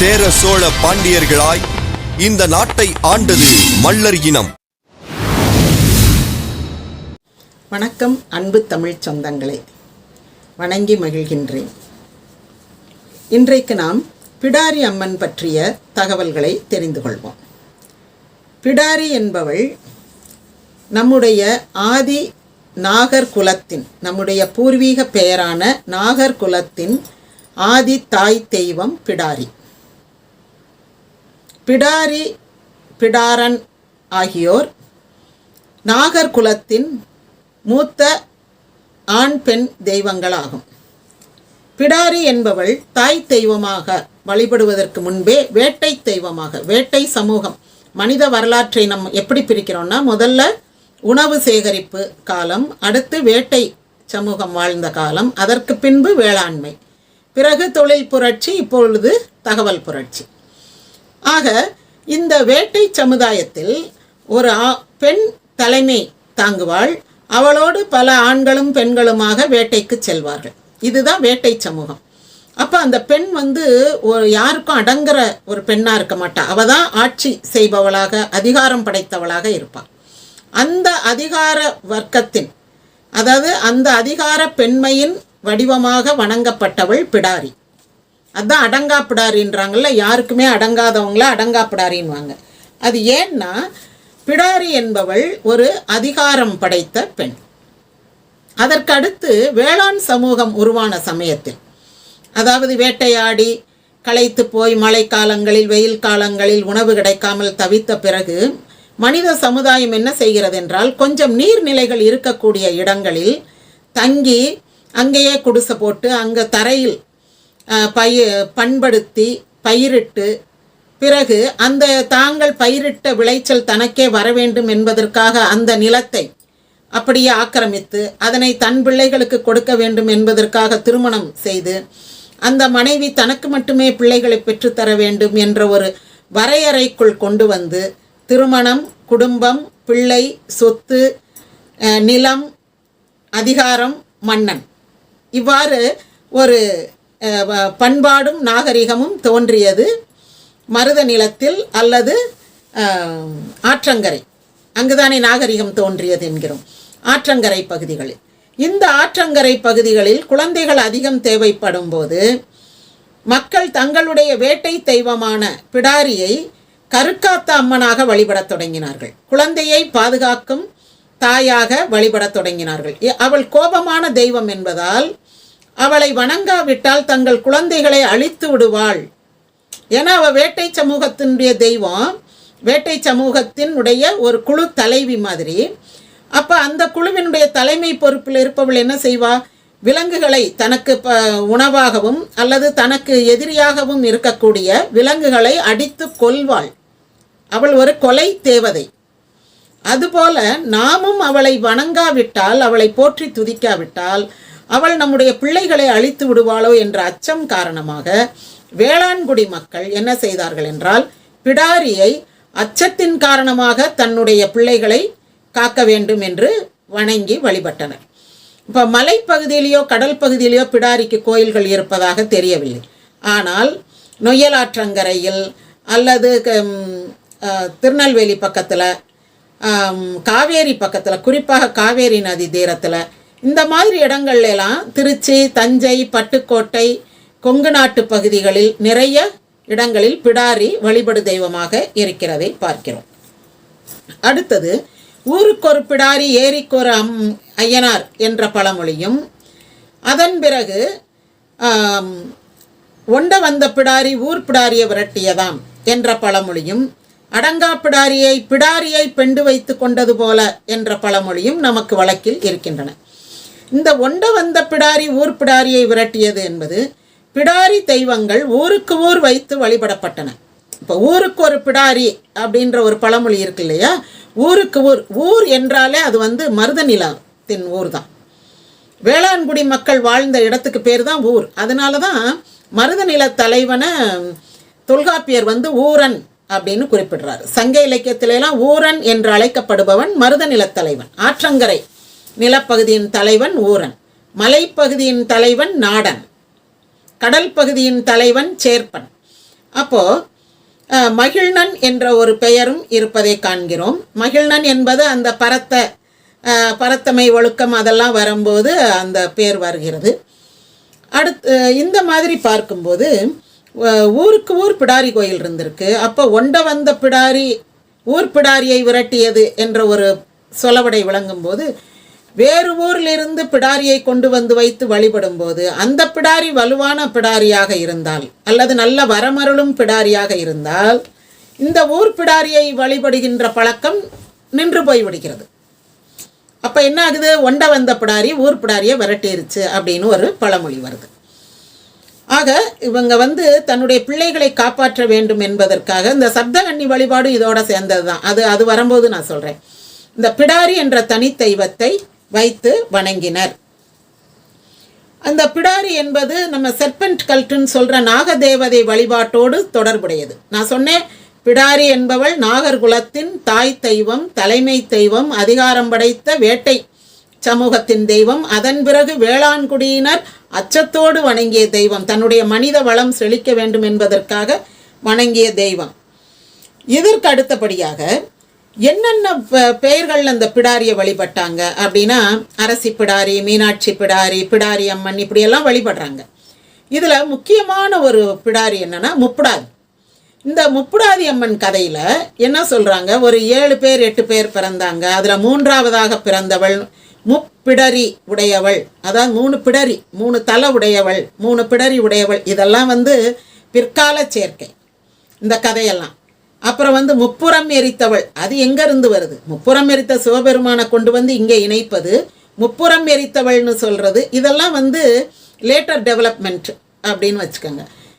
சேர சோழ பாண்டியர்களாய் இந்த நாட்டை ஆண்டது மல்லர் இனம். வணக்கம் அன்பு தமிழ் சொந்தங்களே. வணங்கி மகிழ்கின்றேன். இன்றைக்கு நாம் பிடாரி அம்மன் பற்றிய தகவல்களை தெரிந்து கொள்வோம். பிடாரி என்பவள் நம்முடைய ஆதி நாகர் குலத்தின் நம்முடைய பூர்வீக பெயரான நாகர் குலத்தின் ஆதி தாய் தெய்வம் பிடாரி. பிடாரி பிடாரன் ஆகியோர் நாகர்குலத்தின் மூத்த ஆண் பெண் தெய்வங்களாகும். பிடாரி என்பவள் தாய் தெய்வமாக வழிபடுவதற்கு முன்பே வேட்டை தெய்வமாக வேட்டை சமூகம் மனித வரலாற்றை நம் எப்படி பிரிக்கிறோம்னா முதல்ல உணவு சேகரிப்பு காலம் அடுத்து வேட்டை சமூகம் வாழ்ந்த காலம் அதற்கு பின்பு வேளாண்மை. பிறகு தொழில் புரட்சி இப்பொழுது தகவல் புரட்சி. ஆக இந்த வேட்டை சமுதாயத்தில் ஒரு ஆ- பெண் தலைமை தாங்குவாள். அவளோடு பல ஆண்களும் பெண்களுமாக வேட்டைக்கு செல்வார்கள். இதுதான் வேட்டை சமூகம். அப்போ அந்த பெண் வந்து ஒரு யாருக்கும் அடங்குற ஒரு பெண்ணாக இருக்க மாட்டா. அவள் தான் ஆட்சி செய்பவளாக அதிகாரம் படைத்தவளாக இருப்பாள் அந்த அதிகார வர்க்கத்தின் அதாவது அந்த அதிகார பெண்மையின் வடிவமாக வணங்கப்பட்டவள் பிடாரி. அதுதான் அடங்கா யாருக்குமே அடங்காதவங்கள அடங்காப்பிடாரின்வாங்க அது ஏன்னா பிடாரி என்பவள் ஒரு அதிகாரம் படைத்த பெண். அதற்கடுத்து வேளாண் சமூகம் உருவான சமயத்தில் அதாவது வேட்டையாடி களைத்து போய் மழை காலங்களில் வெயில் காலங்களில் உணவு கிடைக்காமல் தவித்த பிறகு மனித சமுதாயம் என்ன செய்கிறது என்றால் கொஞ்சம் நீர்நிலைகள் இருக்கக்கூடிய இடங்களில் தங்கி அங்கேயே குடிசை போட்டு அங்கே தரையில் பய பண்படுத்தி பயிரிட்டு பிறகு அந்த தாங்கள் பயிரிட்ட விளைச்சல் தனக்கே வர வேண்டும் என்பதற்காக அந்த நிலத்தை அப்படியே ஆக்கிரமித்து அதனை தன் பிள்ளைகளுக்கு கொடுக்க வேண்டும் என்பதற்காக திருமணம் செய்து அந்த மனைவி தனக்கு மட்டுமே பிள்ளைகளை பெற்றுத்தர வேண்டும் என்ற ஒரு வரையறைக்குள் கொண்டு வந்து திருமணம் குடும்பம் பிள்ளை சொத்து நிலம் அதிகாரம் மன்னன். இவ்வாறு ஒரு பண்பாடும் நாகரிகமும் தோன்றியது மருத நிலத்தில் அல்லது ஆற்றங்கரை. அங்குதானே நாகரிகம் தோன்றியது என்கிறோம். ஆற்றங்கரை பகுதிகளில். இந்த ஆற்றங்கரை பகுதிகளில் குழந்தைகள் அதிகம் தேவைப்படும் போது மக்கள் தங்களுடைய வேட்டை தெய்வமான பிடாரியை கருக்காத்த அம்மனாக வழிபடத் தொடங்கினார்கள். குழந்தையை பாதுகாக்கும் தாயாக வழிபடத் தொடங்கினார்கள். அவள் கோபமான தெய்வம் என்பதால் அவளை வணங்காவிட்டால் தங்கள் குழந்தைகளை அழித்து விடுவாள். ஏன்னா அவள் வேட்டை சமூகத்தினுடைய தெய்வம். வேட்டை சமூகத்தினுடைய ஒரு குழு தலைவி மாதிரி. அப்போ அந்த குழுவினுடைய தலைமை பொறுப்பில் இருப்பவள் என்ன செய்வா? விலங்குகளை தனக்கு ப உணவாகவும் அல்லது தனக்கு எதிரியாகவும் இருக்கக்கூடிய விலங்குகளை அடித்து கொல்வாள். அவள் ஒரு கொலை தேவதை. அதுபோல நாமும் அவளை வணங்காவிட்டால் அவளை போற்றி துதிக்காவிட்டால் அவள் நம்முடைய பிள்ளைகளை அழித்து விடுவாளோ என்ற அச்சம் காரணமாக வேளாண்குடி மக்கள் என்ன செய்தார்கள் என்றால் பிடாரியை அச்சத்தின் காரணமாக தன்னுடைய பிள்ளைகளை காக்க வேண்டும் என்று வணங்கி வழிபட்டனர். இப்போ மலைப்பகுதியிலேயோ கடல் பகுதியிலேயோ பிடாரிக்கு கோயில்கள் இருப்பதாக தெரியவில்லை. ஆனால் நொய்யலாற்றங்கரையில் அல்லது க- திருநெல்வேலி பக்கத்தில் காவேரி பக்கத்தில் குறிப்பாக காவேரி நதி தீரத்தில் இந்த மாதிரி இடங்கள்லாம் திருச்சி தஞ்சை பட்டுக்கோட்டை கொங்கு நாட்டு பகுதிகளில் நிறைய இடங்களில் பிடாரி வழிபடு தெய்வமாக இருக்கிறதை பார்க்கிறோம். அடுத்தது ஊருக்கொரு பிடாரி ஏரிக்கொரு அம் ஐயனார் என்ற பழமொழியும் அதன் பிறகு ஒண்ட வந்த பிடாரி ஊர் பிடாரியை விரட்டியதாம் என்ற பழமொழியும் அடங்கா பிடாரியை பிடாரியை பெண்டு வைத்து கொண்டது போல என்ற பழமொழியும் நமக்கு வழக்கில் இருக்கின்றன. இந்த ஒண்ட வந்த பிடாரி ஊர் பிடாரியை விரட்டியது என்பது பிடாரி தெய்வங்கள் ஊருக்கு ஊர் வைத்து வழிபடப்பட்டன. இப்போ ஊருக்கு ஒரு பிடாரி அப்படின்ற ஒரு பழமொழி இருக்கு இல்லையா? ஊருக்கு ஊர் ஊர் என்றாலே அது வந்து மருத நிலத்தின் ஊர் தான் வேளாண்குடி மக்கள் வாழ்ந்த இடத்துக்கு பேர் தான் ஊர். அதனால தான் மருதநில தலைவனை தொல்காப்பியர் வந்து ஊரன் அப்படின்னு குறிப்பிடுறார். சங்க இலக்கியத்திலெல்லாம் ஊரன் என்று அழைக்கப்படுபவன் மருதநிலத் தலைவன். ஆற்றங்கரை நிலப்பகுதியின் தலைவன் ஊரன் மலைப்பகுதியின் தலைவன் நாடன் கடல் பகுதியின் தலைவன் சேர்ப்பன். அப்போது மகிழ்நன் என்ற ஒரு பெயரும் இருப்பதை காண்கிறோம். மகிழ்நன் என்பது அந்த பரத்த பரத்தமை ஒழுக்கம் அதெல்லாம் வரும்போது அந்த பேர் வருகிறது. அடுத்து இந்த மாதிரி பார்க்கும்போது ஊருக்கு ஊர் பிடாரி கோயில் இருந்திருக்கு. அப்போ ஒண்ட வந்த பிடாரி ஊர் பிடாரியை விரட்டியது என்ற ஒரு சொலவடை விளங்கும்போது வேறு ஊரிலிருந்து பிடாரியை கொண்டு வந்து வைத்து வழிபடும்போது அந்த பிடாரி வலுவான பிடாரியாக இருந்தால் அல்லது நல்ல வரமருளும் பிடாரியாக இருந்தால் இந்த ஊர் பிடாரியை வழிபடுகின்ற பழக்கம் நின்று போய்விடுகிறது அப்போ என்ன ஆகுது? ஒண்ட வந்த பிடாரி ஊர் பிடாரியை விரட்டிருச்சு அப்படின்னு ஒரு பழமொழி வருது. ஆக இவங்க வந்து தன்னுடைய பிள்ளைகளை காப்பாற்ற வேண்டும் என்பதற்காக இந்த சப்தகண்ணி வழிபாடு இதோட சேர்ந்தது தான் அது அது வரும்போது நான் சொல்கிறேன் இந்த பிடாரி என்ற தனித்தெய்வத்தை வைத்து வணங்கினர். அந்த பிடாரி என்பது நம்ம செர்பென்ட் கல்ட்டுன்னு சொல்கிற நாகதேவதை வழிபாட்டோடு தொடர்புடையது. நான் சொன்னேன் பிடாரி என்பவள் நாகர்குலத்தின் தாய் தெய்வம் தலைமை தெய்வம் அதிகாரம் படைத்த வேட்டை சமூகத்தின் தெய்வம். அதன் பிறகு வேளாண்குடியினர் அச்சத்தோடு வணங்கிய தெய்வம். தன்னுடைய மனித வளம் செழிக்க வேண்டும் என்பதற்காக வணங்கிய தெய்வம். இதற்கு அடுத்தபடியாக என்னென்ன ப- பெயர்கள் அந்த பிடாரியை வழிபட்டாங்க அப்படின்னா அரசி பிடாரி மீனாட்சி பிடாரி பிடாரி அம்மன் இப்படியெல்லாம் வழிபடுறாங்க. இதில் முக்கியமான ஒரு பிடாரி என்னென்னா முப்புடாதி. இந்த முப்புடாதி அம்மன் கதையில் என்ன சொல்கிறாங்க ஒரு ஏழு பேர் எட்டு பேர் பிறந்தாங்க. அதில் மூன்றாவதாக பிறந்தவள் முப்பிடரி உடையவள். அதாவது மூணு பிடரி மூணு தலை உடையவள் மூணு பிடரி உடையவள். இதெல்லாம் வந்து பிற்கால சேர்க்கை. இந்த கதையெல்லாம். அப்புறம் வந்து முப்புறம் எரித்தவள். அது எங்கேருந்து வருது? முப்புறம் எரித்த சிவபெருமானை கொண்டு வந்து இங்கே இணைப்பது முப்புறம் எரித்தவள்னு சொல்கிறது இதெல்லாம் வந்து லேட்டர் டெவலப்மெண்ட் அப்படின்னு வச்சுக்கோங்க.